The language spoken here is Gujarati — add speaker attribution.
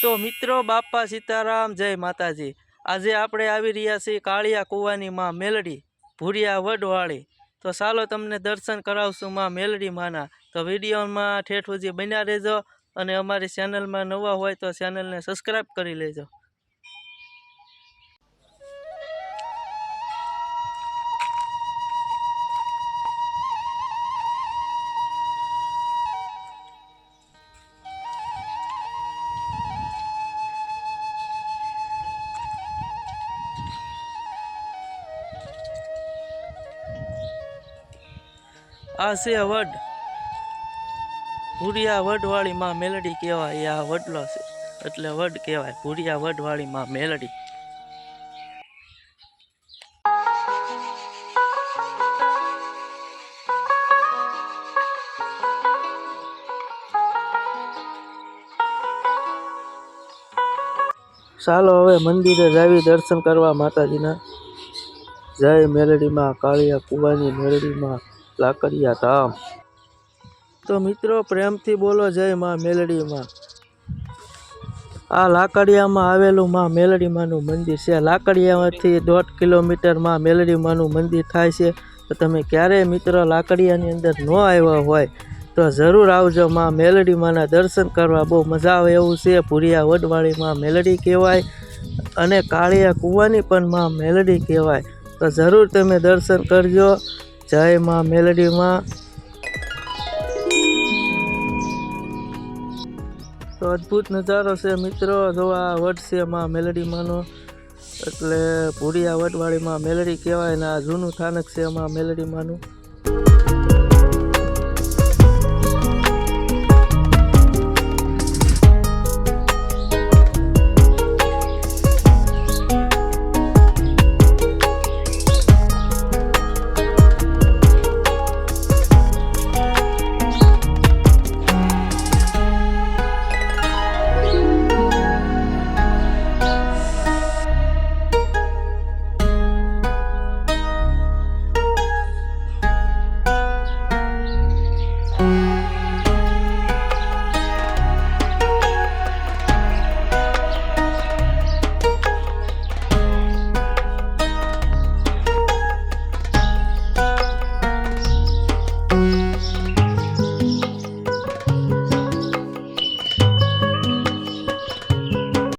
Speaker 1: તો મિત્રો, બાપા સીતારામ, જય માતાજી. આજે આપણે આવી રહ્યા છીએ કાળિયા કુવાની માં મેલડી, ભૂરિયા વડવાળી. તો ચાલો તમને દર્શન કરાવશું માં મેલડી માના. તો વિડીયોમાં ઠેઠ સુધી બન્યા રહેજો અને અમારી ચેનલમાં નવા હોય તો ચેનલને સબસ્ક્રાઈબ કરી લેજો. આ છે વડ. ભૂરિયા વડવાળી માં મેલડી કહેવાય, આ વડલો છે. એટલે વડ કહેવાય, ભૂરિયા વડવાળી માં મેલડી. ચાલો હવે મંદિરે જાવી દર્શન કરવા માતાજીના. જય મેલડીમાં કાળિયા કુવાની મેલડીમાં લાકડિયા હતા તો. મિત્રો, પ્રેમથી બોલો જય માં મેલડીમાં. આ લાકડિયામાં આવેલું માં મેલડીમાનું મંદિર છે. લાકડિયામાંથી દોઢ કિલોમીટરમાં મેલડીમાનું મંદિર થાય છે. તો તમે ક્યારેય મિત્રો લાકડિયાની અંદર ન આવ્યા હોય, તો જરૂર આવજો માં મેલડીમાંના દર્શન કરવા. બહુ મજા આવે એવું છે. ભૂરિયા વડવાળીમાં મેલડી કહેવાય અને કાળિયા કુવાની પણ માં મેલડી કહેવાય. તો જરૂર તમે દર્શન કરજો. જય માં મેલડીમાં. તો અદ્ભુત નજારો છે મિત્રો. જો આ વટ છે માં મેલડીમાંનો, એટલે ભૂરિયા વટવાળીમાં મેલડી કહેવાય ને આ જૂનું સ્થાનક છે એમાં મેલડીમાંનું.